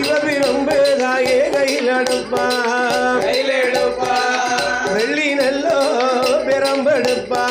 செல்வபிரம்பு தாயே கையில் அடுப்பா வெள்ளி நல்லோ பிரம்பெடுப்பா.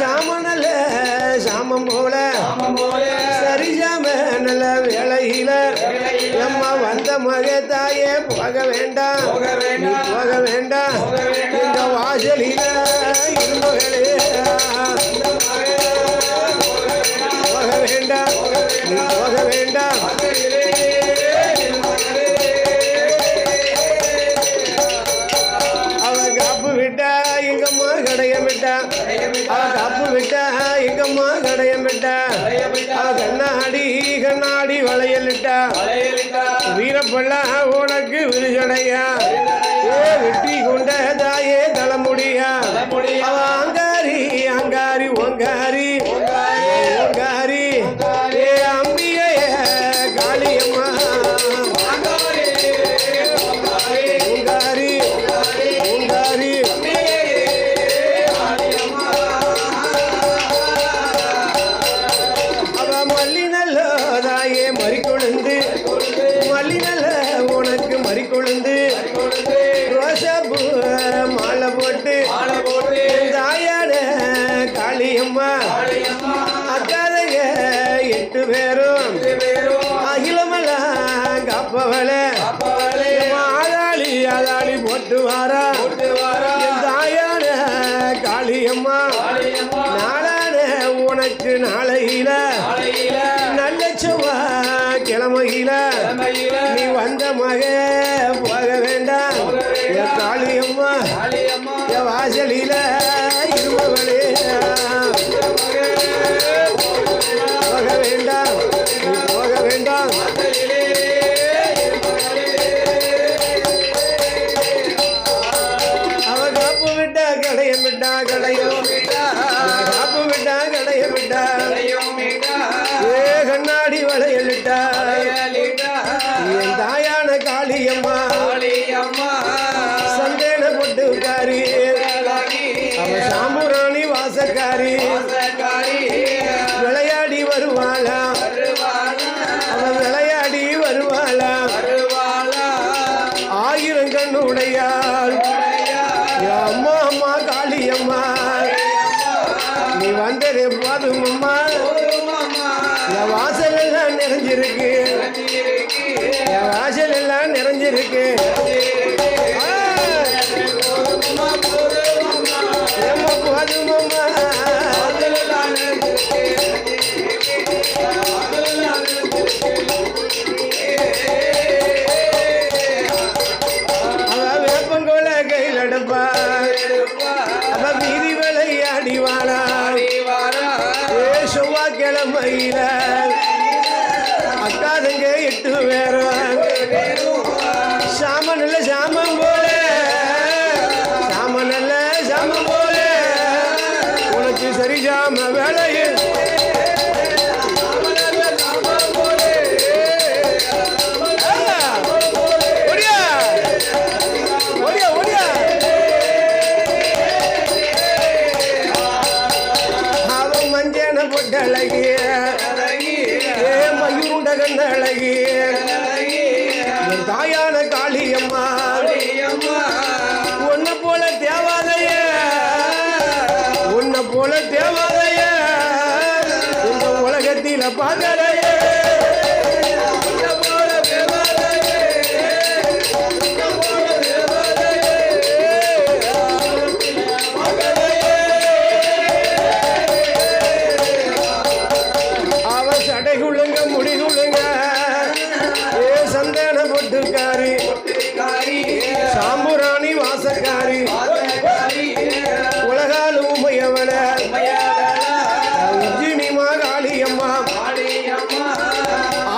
சாமனல சாமம் போல. சரி சாம நல்ல வேலையில நம்ம வந்த மக தாயே போக வேண்டாம். போக வேண்டாம். இந்த வாசலில இருமகளே போக வேண்டாம். போக வேண்டாம். கடையல்லிட்ட கண்ணாடி கண்ணாடி வளையல்லிட்ட வீரப்பள்ள உனக்கு விருஜடையா வெற்றி கொண்ட தாயே தலைமுடியா அங்காரி அங்காரி ஒங்காரி மாலை போட்டு மாலை போட்டு தாயான காளியம்மா அக்காதங்க எட்டு பேரும் அகிலமெல்லாம் காப்பவளே. ஆதாளி அதாளி போட்டு வாரா. தாயாட காளியம்மா நாளான உனக்கு நாளையில. நல்ல சுவா கிழமையில. நீ வந்த மகன் செயலிலே உடையாள். அம்மா அம்மா காளியம்மா. நீ வந்தது போதும் அம்மா. என் வாசல் எல்லாம் நிறைஞ்சிருக்கு என் வாசல் எல்லாம் நிறைஞ்சிருக்கு போதும் மயில அக்காதங்க எட்டு பேரும். சாமன் நல்ல சாமன் போல. சாமன் நல்ல சாமன் போல. உனக்கு சரி சாம வேலையில்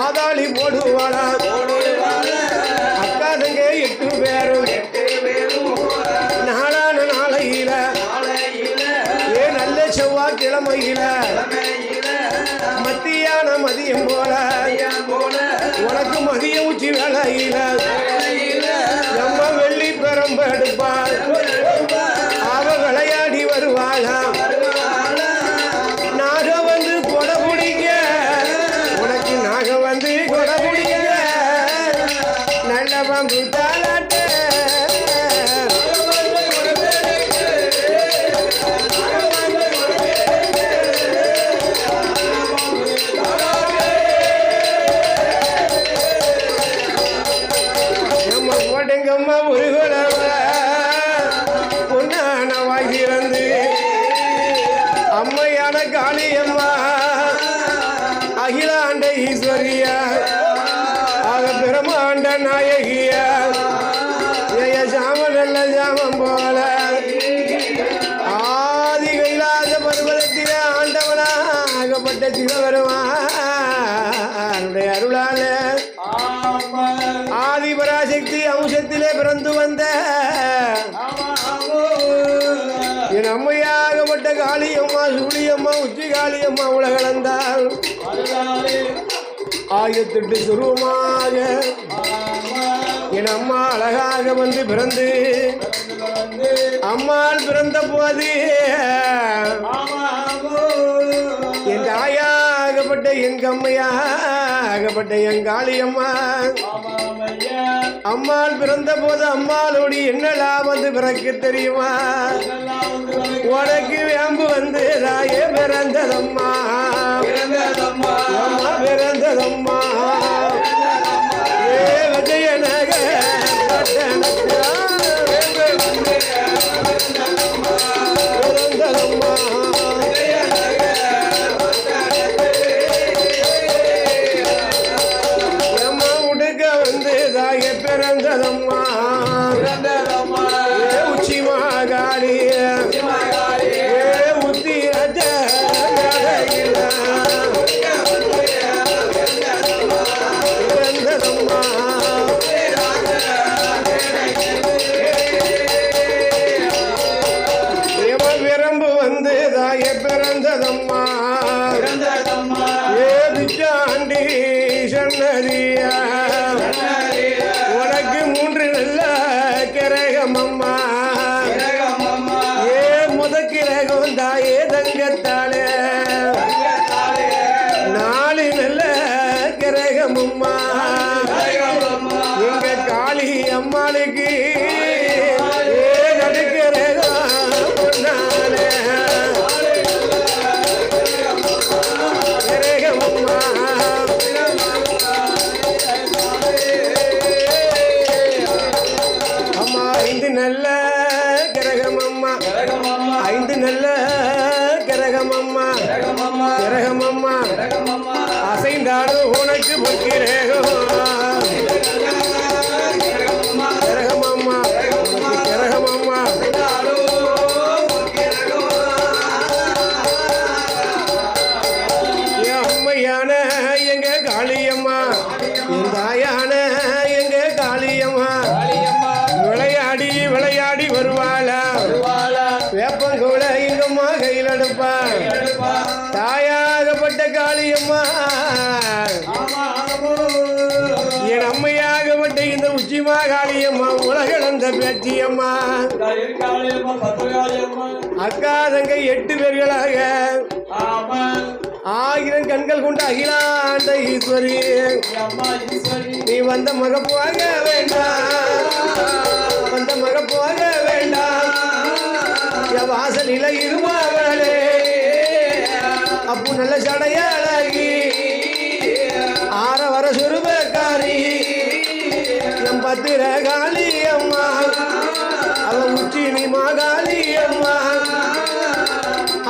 ஆதாளி போடுவாளா? அக்காதங்க எட்டு பேரும். நாளான நாளையில. ஏ நல்ல செவ்வாய் கிழமையில. மத்தியான மதியம் போல. உனக்கு மதிய உச்சி வேலையில நம்ம வெள்ளி பெரம்பெடுப்பாள் அவ விளையாடி வருவாளாம். down to. பிறந்து வந்த என் அம்மையாகப்பட்ட காளியம்மா சூழியம்மா உச்சி காளியம்மா உலகளந்தால் ஆயிரத்தெட்டு சுருவமாக என் அம்மா அழகாக வந்து பிறந்து அம்மாள் பிறந்த போது என் தாயாகப்பட்ட எங்க அம்மையாகப்பட்ட என் காளியம்மா அம்மாள் பிறந்த போது அம்மாளோடு என்னெல்லாம் வந்து பிறக்க தெரியுமா? உனக்கு வேம்பு வந்து தாயே பிறந்ததம்மா. அம்மா பிறந்ததம்மா. ஏ விஜயநக உலகளந்த பேச்சியம்மா அக்கா தங்கை எட்டு பேர்களாக. ஆயிரம் கண்கள் கொண்ட அகிலாண்ட ஈஸ்வரி. நீ வந்த மக போக வேண்டாம். வந்த மக போக வேண்டாம். என் வாசலில இருமாவளே. அப்போ நல்ல சடையாளி ஆற வர சுருபக்காரி. என் பத்திர காலி மாகாளி அம்மா.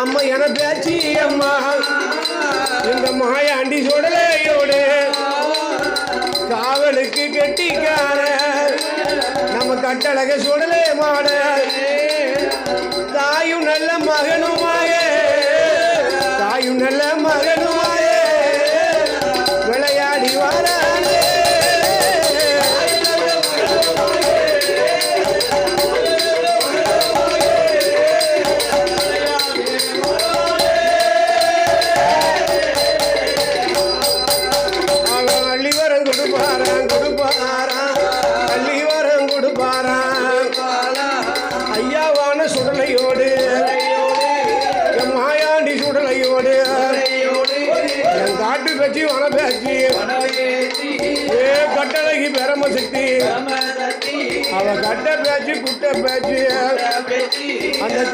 அம்மா என பேச்சி அம்மா. இந்த மாயாண்டி சுடலையோடு காவலுக்கு கெட்டிக்கார. நம்ம கட்டழக சுடலே மாட. தாயும் நல்ல மகனுமாக தாயும் நல்ல மகனுமாக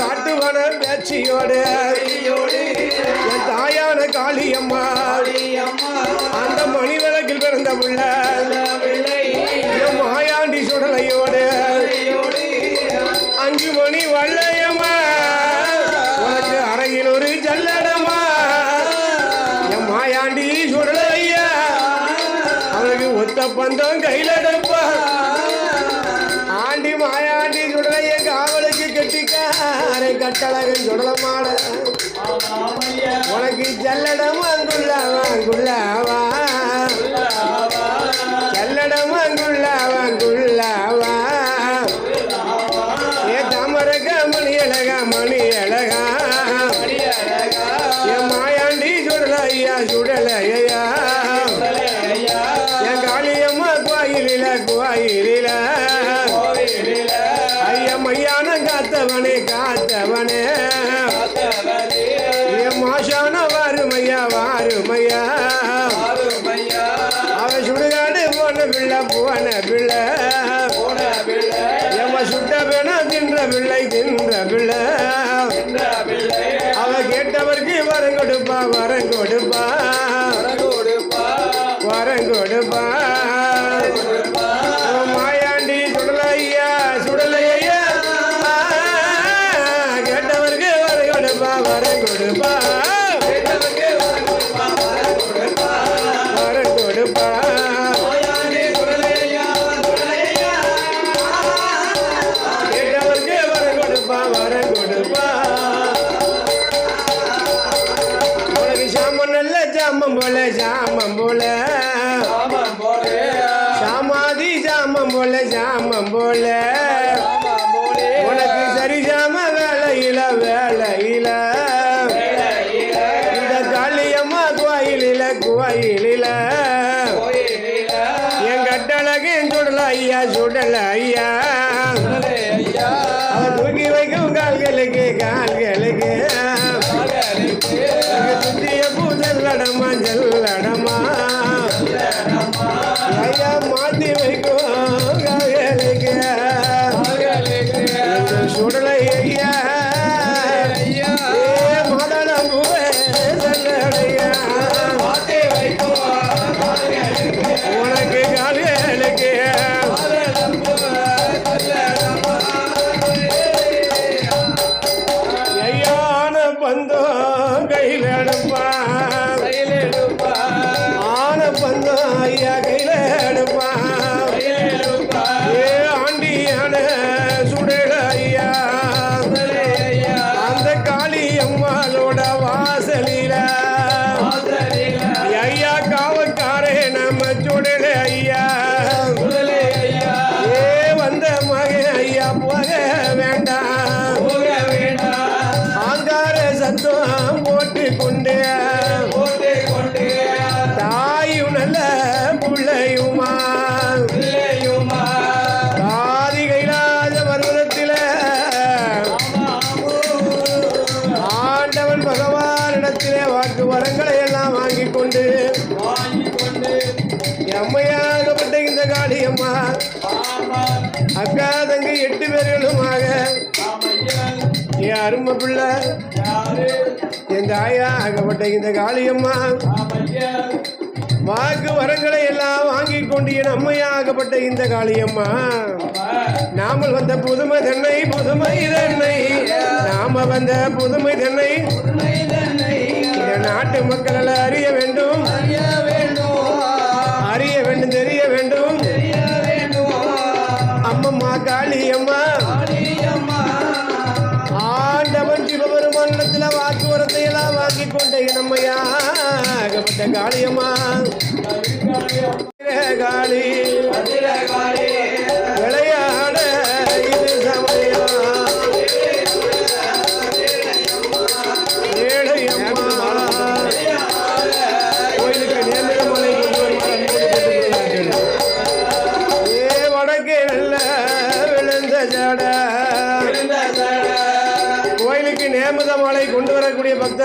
அந்த காட்டு வன பேச்சியோடு. என் தாயான காளியம்மா. அந்த மணி விளக்கில் பிறந்த என் மாயாண்டி சுடலையோடு. அஞ்சு மணி வள்ளையம்மா உனக்கு அறையில் ஒரு ஜல்லடமா என் மாயாண்டி சுடலையா. அவனுக்கு ஒத்த பந்தம் கையில் கட்டழகன் சுடலமாட. உனக்கு ஜல்லடம் அங்குள்ளவா அங்குள்ளவா அவ கேட்டவருக்கு வரம் கொடுப்பா. வரம் கொடுப்பா. வரம் கொடுப்பா. ராமம் போல ஜாமம் போல. நம்ம பிள்ளை என் தாயா ஆகப்பட்ட இந்த காளியம்மா. வாக்கு வரங்களை எல்லாம் வாங்கி கொண்டு என் அம்மையா ஆகப்பட்ட இந்த காளியம்மா. நாமல் வந்த புதுமை தென்னை புதுமை தென்னை. நாம வந்த புதுமை தென்னை. நாட்டு மக்களால் அறிய வேண்டும். கொண்ட இனம்மையா அகப்பட்ட காளியம்மா. காளி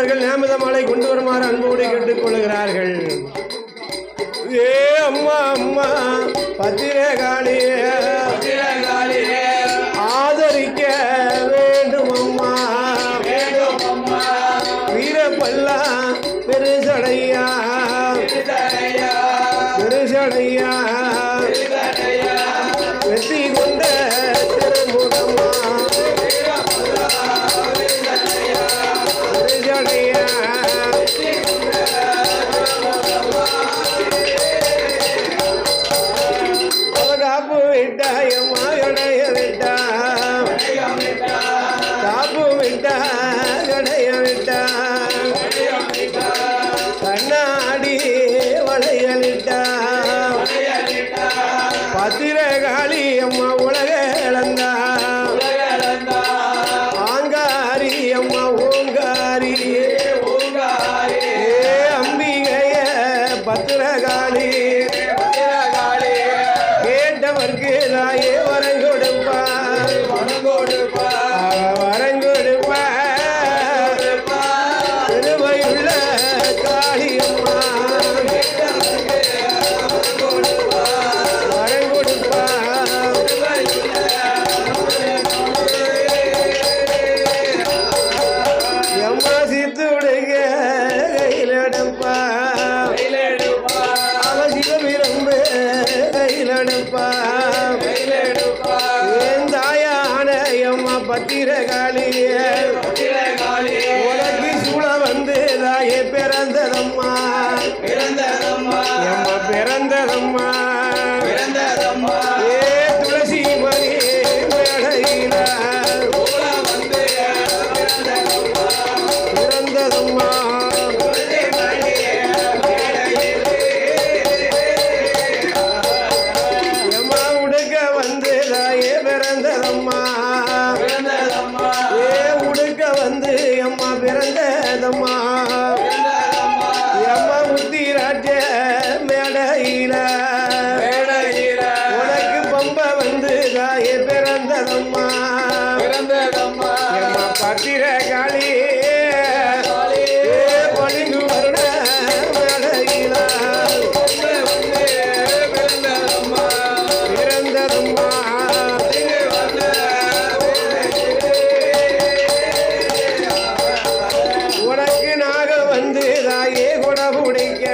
அவர்கள் நேமத மாலை கொண்டு வருமாறு அன்போடு கேட்டுக்கொள்கிறார்கள் ஏ அம்மா அம்மா பத்திரே காளியே. ஆதரிக்க வேண்டும் அம்மா. வீரப்பல்லா பெருசடையா. பெருசடையா. வெற்றி கொண்ட திருமுகமா வீரகாளி அம்மா உலக இழந்தார். quero. உணவுடைய